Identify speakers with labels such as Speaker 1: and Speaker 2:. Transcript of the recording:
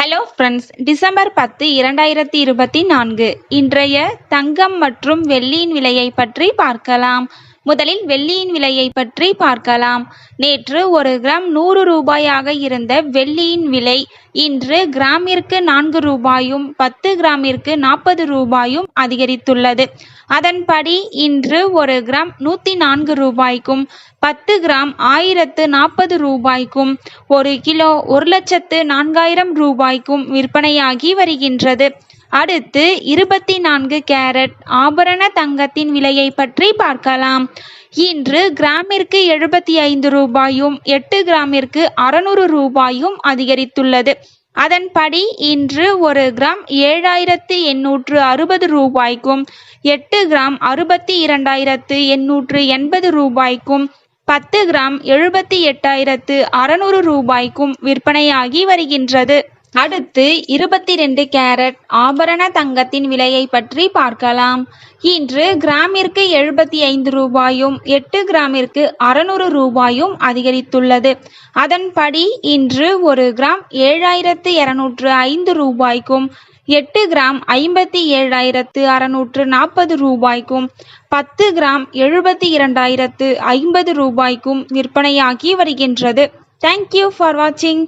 Speaker 1: Hello friends December பத்து இரண்டாயிரத்தி இருபத்தி நான்கு. இன்றைய தங்கம் மற்றும் வெள்ளியின் விலையை பற்றி பார்க்கலாம். முதலில் வெள்ளியின் விலையை பற்றி பார்க்கலாம். நேற்று ஒரு கிராம் நூறு ரூபாயாக இருந்த வெள்ளியின் விலை இன்று கிராமிற்கு நான்கு ரூபாயும் பத்து கிராமிற்கு நாற்பது ரூபாயும் அதிகரித்துள்ளது. அதன்படி இன்று ஒரு கிராம் நூற்றி நான்கு ரூபாய்க்கும் பத்து கிராம் ஆயிரத்து நாற்பது ரூபாய்க்கும் ஒரு கிலோ ஒரு லட்சத்து நான்காயிரம் ரூபாய்க்கும் விற்பனையாகி வருகின்றது. அடுத்து இருபத்தி நான்கு கேரட் ஆபரண தங்கத்தின் விலையை பற்றி பார்க்கலாம். இன்று கிராமிற்கு எழுபத்தி ஐந்து ரூபாயும் எட்டு கிராமிற்கு அறுநூறு ரூபாயும் அதிகரித்துள்ளது. அதன்படி இன்று ஒரு கிராம் ஏழாயிரத்து எண்ணூற்று அறுபது ரூபாய்க்கும் எட்டு கிராம் அறுபத்தி இரண்டாயிரத்து எண்ணூற்று எண்பது ரூபாய்க்கும் பத்து கிராம் எழுபத்தி எட்டாயிரத்து அறநூறு ரூபாய்க்கும் விற்பனையாகி வருகின்றது. அடுத்து இருபத்தி ரெண்டு கேரட் ஆபரண தங்கத்தின் விலையை பற்றி பார்க்கலாம். இன்று கிராமிற்கு எழுபத்தி ஐந்து ரூபாயும் எட்டு கிராமிற்கு அறுநூறு ரூபாயும் அதிகரித்துள்ளது. அதன்படி இன்று ஒரு கிராம் ஏழாயிரத்து இருநூற்று ஐந்து ரூபாய்க்கும் எட்டு கிராம் ஐம்பத்தி ஏழாயிரத்து அறநூற்று நாற்பது ரூபாய்க்கும் பத்து கிராம் எழுபத்தி இரண்டாயிரத்து ஐம்பது ரூபாய்க்கும் விற்பனையாகி வருகின்றது. தேங்க்யூ ஃபார் வாட்சிங்